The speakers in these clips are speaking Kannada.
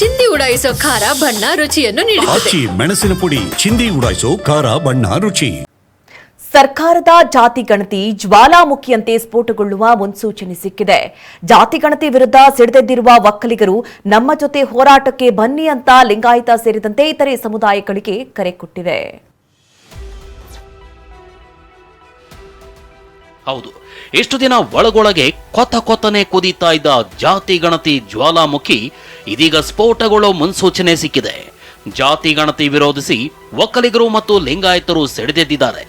ಚಿಂದಿ ಉಡಾಯಿಸೋ ಖಾರ ಬಣ್ಣ ರುಚಿಯನ್ನು ನೀಡುತ್ತದೆ. ಆಚಿ ಮೆಣಸಿನ ಪುಡಿ ಚಿಂದಿ ಉಡಾಯಿಸೋ ಖಾರ ಬಣ್ಣ ರುಚಿ. ಸರ್ಕಾರದ ಜಾತಿ ಗಣತಿ ಜ್ವಾಲಾಮುಖಿಯಂತೆ ಸ್ಫೋಟಗೊಳ್ಳುವ ಮುನ್ಸೂಚನೆ ಸಿಕ್ಕಿದೆ. ಜಾತಿ ಗಣತಿ ವಿರುದ್ಧ ಸಿಡಿದೆದ್ದಿರುವ ಒಕ್ಕಲಿಗರು ನಮ್ಮ ಜೊತೆ ಹೋರಾಟಕ್ಕೆ ಬನ್ನಿ ಅಂತ ಲಿಂಗಾಯತ ಸೇರಿದಂತೆ ಇತರೆ ಸಮುದಾಯಗಳಿಗೆ ಕರೆ ಕೊಟ್ಟಿದೆ ಹೌದು. ಇಷ್ಟು ದಿನ ಒಳಗೊಳಗೆ ಕೊತ ಕೊತ್ತನೆ ಕುದೀತಾ ಇದ್ದ ಜಾತಿ ಗಣತಿ ಜ್ವಾಲಾಮುಖಿ, ಇದೀಗ ಸ್ಫೋಟಗೊಳ್ಳೋ ಮುನ್ಸೂಚನೆ ಸಿಕ್ಕಿದೆ. ಜಾತಿ ಗಣತಿ ವಿರೋಧಿಸಿ ಒಕ್ಕಲಿಗರು ಮತ್ತು ಲಿಂಗಾಯತರು ಸೆಡೆದೆದ್ದಿದ್ದಾರೆ.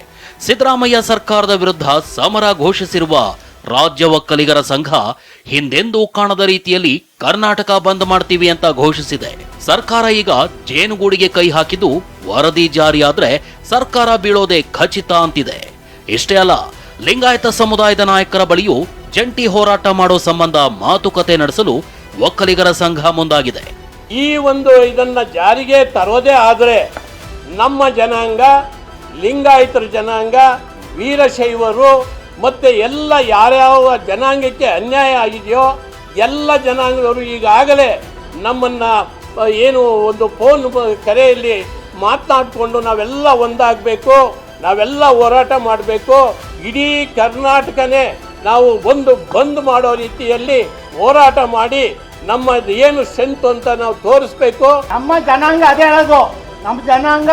ಸಿದ್ದರಾಮಯ್ಯ ಸರ್ಕಾರದ ವಿರುದ್ಧ ಸಮರ ಘೋಷಿಸಿರುವ ರಾಜ್ಯ ಒಕ್ಕಲಿಗರ ಸಂಘ ಹಿಂದೆಂದೂ ಕಾಣದ ರೀತಿಯಲ್ಲಿ ಕರ್ನಾಟಕ ಬಂದ್ ಮಾಡ್ತೀವಿ ಅಂತ ಘೋಷಿಸಿದೆ. ಸರ್ಕಾರ ಈಗ ಜೇನುಗೂಡಿಗೆ ಕೈ ಹಾಕಿದ್ದು ವರದಿ ಜಾರಿಯಾದ್ರೆ ಸರ್ಕಾರ ಬೀಳೋದೇ ಖಚಿತ ಅಂತಿದೆ. ಇಷ್ಟೇ ಅಲ್ಲ ಲಿಂಗಾಯತ ಸಮುದಾಯದ ನಾಯಕರ ಬಳಿಯೂ ಜಂಟಿ ಹೋರಾಟ ಮಾಡೋ ಸಂಬಂಧ ಮಾತುಕತೆ ನಡೆಸಲು ಒಕ್ಕಲಿಗರ ಸಂಘ ಮುಂದಾಗಿದೆ. ಈ ಒಂದು ಇದನ್ನ ಜಾರಿಗೆ ತರೋದೇ ಆದರೆ ನಮ್ಮ ಜನಾಂಗ, ಲಿಂಗಾಯತರ ಜನಾಂಗ, ವೀರಶೈವರು ಮತ್ತು ಎಲ್ಲ ಯಾರ್ಯಾವ ಜನಾಂಗಕ್ಕೆ ಅನ್ಯಾಯ ಆಗಿದೆಯೋ ಎಲ್ಲ ಜನಾಂಗದವರು ಈಗಾಗಲೇ ನಮ್ಮನ್ನು ಏನು ಒಂದು ಫೋನ್ ಕರೆಯಲ್ಲಿ ಮಾತನಾಡಿಕೊಂಡು ನಾವೆಲ್ಲ ಒಂದಾಗಬೇಕು, ನಾವೆಲ್ಲ ಹೋರಾಟ ಮಾಡಬೇಕು. ಇಡೀ ಕರ್ನಾಟಕನೇ ನಾವು ಒಂದು ಬಂದ್ ಮಾಡೋ ರೀತಿಯಲ್ಲಿ ಹೋರಾಟ ಮಾಡಿ ನಮ್ಮ ಏನು ಸ್ಟ್ರೆಂತ್ ಅಂತ ನಾವು ತೋರಿಸ್ಬೇಕು. ನಮ್ಮ ಜನಾಂಗ ಅದೇ ಹೇಳೋದು. ನಮ್ಮ ಜನಾಂಗ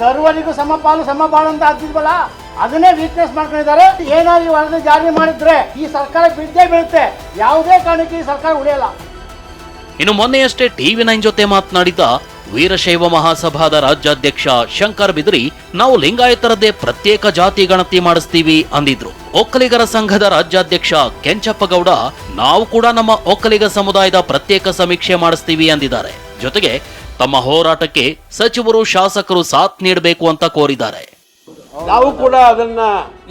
ಸರ್ವರಿಗೂ ಸಮಪಾಲು ಸಮಪಾಲು ಅಂತ ಆಗ್ತಿದ್ವಲ್ಲ? ಅದನ್ನೇ ವೀಕ್ನೆಸ್ ಮಾಡ್ಕೊಂಡಿದ್ದಾರೆ. ಏನಾದ್ರು ಈ ವರದಿ ಜಾರಿ ಮಾಡಿದ್ರೆ ಈ ಸರ್ಕಾರ ಬಿದ್ದೇ ಬೀಳುತ್ತೆ. ಯಾವುದೇ ಕಾರಣಕ್ಕೆ ಈ ಸರ್ಕಾರ ಉಳಿಯಲ್ಲ. ಇನ್ನು ಮೊನ್ನೆಯಷ್ಟೇ ಟಿವಿ ನೈನ್ ಜೊತೆ ಮಾತನಾಡಿದ ವೀರಶೈವ ಮಹಾಸಭಾದ ರಾಜ್ಯಾಧ್ಯಕ್ಷ ಶಂಕರ್ ಬಿದ್ರಿ ನಾವು ಲಿಂಗಾಯತರದ್ದೇ ಪ್ರತ್ಯೇಕ ಜಾತಿ ಗಣತಿ ಮಾಡಿಸ್ತೀವಿ ಅಂದಿದ್ರು. ಒಕ್ಕಲಿಗರ ಸಂಘದ ರಾಜ್ಯಾಧ್ಯಕ್ಷ ಕೆಂಚಪ್ಪಗೌಡ, ನಾವು ಕೂಡ ನಮ್ಮ ಒಕ್ಕಲಿಗ ಸಮುದಾಯದ ಪ್ರತ್ಯೇಕ ಸಮೀಕ್ಷೆ ಮಾಡಿಸ್ತೀವಿ ಅಂದಿದ್ದಾರೆ. ಜೊತೆಗೆ ತಮ್ಮ ಹೋರಾಟಕ್ಕೆ ಸಚಿವರು ಶಾಸಕರು ಸಾಥ್ ನೀಡಬೇಕು ಅಂತ ಕೋರಿದ್ದಾರೆ. ನಾವು ಕೂಡ ಅದನ್ನ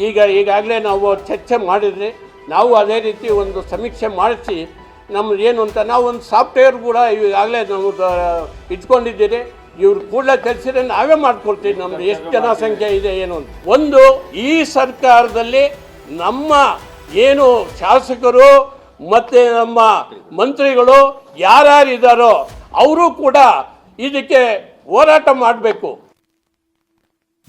ಈಗ ಈಗಾಗಲೇ ನಾವು ಚರ್ಚೆ ಮಾಡಿದ್ರಿ. ನಾವು ಅದೇ ರೀತಿ ಒಂದು ಸಮೀಕ್ಷೆ ಮಾಡಿಸಿ ನಮ್ದು ಏನು ಅಂತ ನಾವು ಒಂದು ಸಾಫ್ಟ್ವೇರ್ ಕೂಡ ಈಗಾಗಲೇ ನಾವು ಇಟ್ಕೊಂಡಿದ್ದೀರಿ. ಇವ್ರು ಕೂಡಲೇ ಕಳಿಸಿದ್ರೆ ನಾವೇ ಮಾಡ್ಕೊಡ್ತೀವಿ ನಮ್ದು. ಎಷ್ಟು ಜನಸಂಖ್ಯೆ ಇದೆ ಏನು ಅಂತ. ಒಂದು, ಈ ಸರ್ಕಾರದಲ್ಲಿ ನಮ್ಮ ಏನು ಶಾಸಕರು ಮತ್ತು ನಮ್ಮ ಮಂತ್ರಿಗಳು ಯಾರ್ಯಾರು ಇದ್ದಾರೋ ಅವರು ಕೂಡ ಇದಕ್ಕೆ ಹೋರಾಟ ಮಾಡಬೇಕು.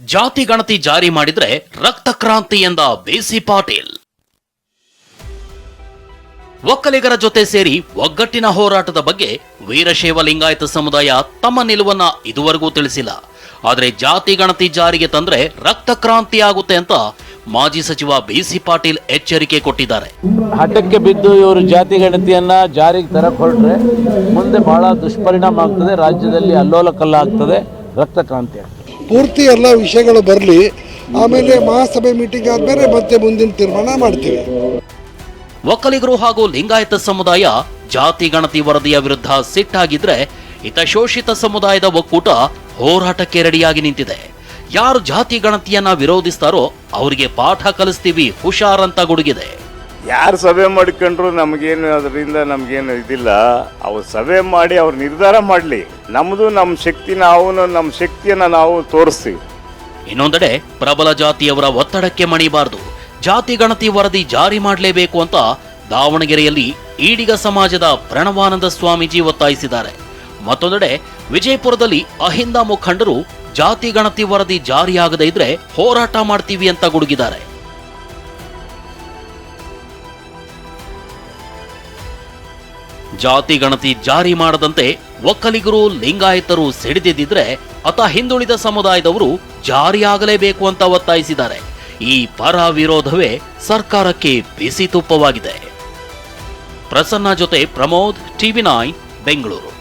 ಜಾತಿ ಗಣತಿ ಜಾರಿ ಮಾಡಿದ್ರೆ ರಕ್ತ ಕ್ರಾಂತಿ ಎಂದ ಬಿಸಿ ಪಾಟೀಲ್. ಒಕ್ಕಲಿಗರ ಜೊತೆ ಸೇರಿ ಒಗ್ಗಟ್ಟಿನ ಹೋರಾಟದ ಬಗ್ಗೆ ವೀರಶೈವ ಲಿಂಗಾಯತ ಸಮುದಾಯ ತಮ್ಮ ನಿಲುವನ್ನ ಇದುವರೆಗೂ ತಿಳಿಸಿಲ್ಲ. ಆದರೆ ಜಾತಿ ಗಣತಿ ಜಾರಿಗೆ ತಂದ್ರೆ ರಕ್ತ ಕ್ರಾಂತಿ ಆಗುತ್ತೆ ಅಂತ ಮಾಜಿ ಸಚಿವ ಬಿಸಿ ಪಾಟೀಲ್ ಎಚ್ಚರಿಕೆ ಕೊಟ್ಟಿದ್ದಾರೆ. ಹಠಕ್ಕೆ ಬಿದ್ದು ಇವರು ಜಾತಿ ಗಣತಿಯನ್ನ ಜಾರಿಗೆ ತರಕ್ಕೆ ಹೊರಟ್ರೆ ಮುಂದೆ ಬಹಳ ದುಷ್ಪರಿಣಾಮ ಆಗ್ತದೆ ರಾಜ್ಯದಲ್ಲಿ ಅಲ್ಲೋಲ ಕಲ್ಲ ಆಗ್ತದೆ ರಕ್ತ ಕ್ರಾಂತಿ ಆಗ್ತದೆ. ಪೂರ್ತಿ ಎಲ್ಲ ವಿಷಯಗಳು ಬರಲಿ ಆಮೇಲೆ ಮಹಾಸಭೆ ಮೀಟಿಂಗ್ ಆದ್ಮೇಲೆ ಮತ್ತೆ ಮುಂದಿನ ತೀರ್ಮಾನ ಮಾಡ್ತೀವಿ. ಒಕ್ಕಲಿಗರು ಹಾಗೂ ಲಿಂಗಾಯತ ಸಮುದಾಯ ಜಾತಿ ಗಣತಿ ವರದಿಯ ವಿರುದ್ಧ ಸಿಟ್ಟಾಗಿದ್ರೆ ಹಿತಶೋಷಿತ ಶೋಷಿತ ಸಮುದಾಯದ ಒಕ್ಕೂಟ ಹೋರಾಟಕ್ಕೆ ರೆಡಿಯಾಗಿ ನಿಂತಿದೆ. ಯಾರು ಜಾತಿ ಗಣತಿಯನ್ನ ವಿರೋಧಿಸ್ತಾರೋ ಅವರಿಗೆ ಪಾಠ ಕಲಿಸ್ತೀವಿ ಹುಷಾರ್ ಅಂತ ಗುಡುಗಿದೆ. ಯಾರು ಸಭೆ ಮಾಡಿಕೊಂಡ್ರು ನಮಗೇನು ಅದರಿಂದ ನಮಗೇನು ಇದಿಲ್ಲ. ಅವ್ರು ಸಭೆ ಮಾಡಿ ಅವ್ರು ನಿರ್ಧಾರ ಮಾಡಲಿ. ನಮ್ಮದು ನಮ್ಮ ಶಕ್ತಿ ನಾವು ನಮ್ಮ ಶಕ್ತಿಯನ್ನು ನಾವು ತೋರಿಸ್ತೀವಿ. ಇನ್ನೊಂದೆಡೆ ಪ್ರಬಲ ಜಾತಿಯವರ ಒತ್ತಡಕ್ಕೆ ಮಣಿಬಾರದು. ಜಾತಿ ಗಣತಿ ವರದಿ ಜಾರಿ ಮಾಡಲೇಬೇಕು ಅಂತ ದಾವಣಗೆರೆಯಲ್ಲಿ ಈಡಿಗ ಸಮಾಜದ ಪ್ರಣವಾನಂದ ಸ್ವಾಮೀಜಿ ಒತ್ತಾಯಿಸಿದ್ದಾರೆ. ಮತ್ತೊಂದೆಡೆ ವಿಜಯಪುರದಲ್ಲಿ ಅಹಿಂದ ಮುಖಂಡರು ಜಾತಿ ಗಣತಿ ವರದಿ ಜಾರಿಯಾಗದೇ ಇದ್ರೆ ಹೋರಾಟ ಮಾಡ್ತೀವಿ ಅಂತ ಗುಡುಗಿದ್ದಾರೆ. ಜಾತಿ ಗಣತಿ ಜಾರಿ ಮಾಡದಂತೆ ಒಕ್ಕಲಿಗರು, ಲಿಂಗಾಯತರು ಸಿಡಿದಿದ್ದರೆ ಅತ ಹಿಂದುಳಿದ ಸಮುದಾಯದವರು ಜಾರಿಯಾಗಲೇಬೇಕು ಅಂತ ಒತ್ತಾಯಿಸಿದ್ದಾರೆ. ಈ ಪರ ವಿರೋಧವೇ ಸರ್ಕಾರಕ್ಕೆ ಬಿಸಿ ತುಪ್ಪವಾಗಿದೆ. ಪ್ರಸನ್ನ ಜೊತೆ ಪ್ರಮೋದ್ ಟಿವಿ ನೈನ್ ಬೆಂಗಳೂರು.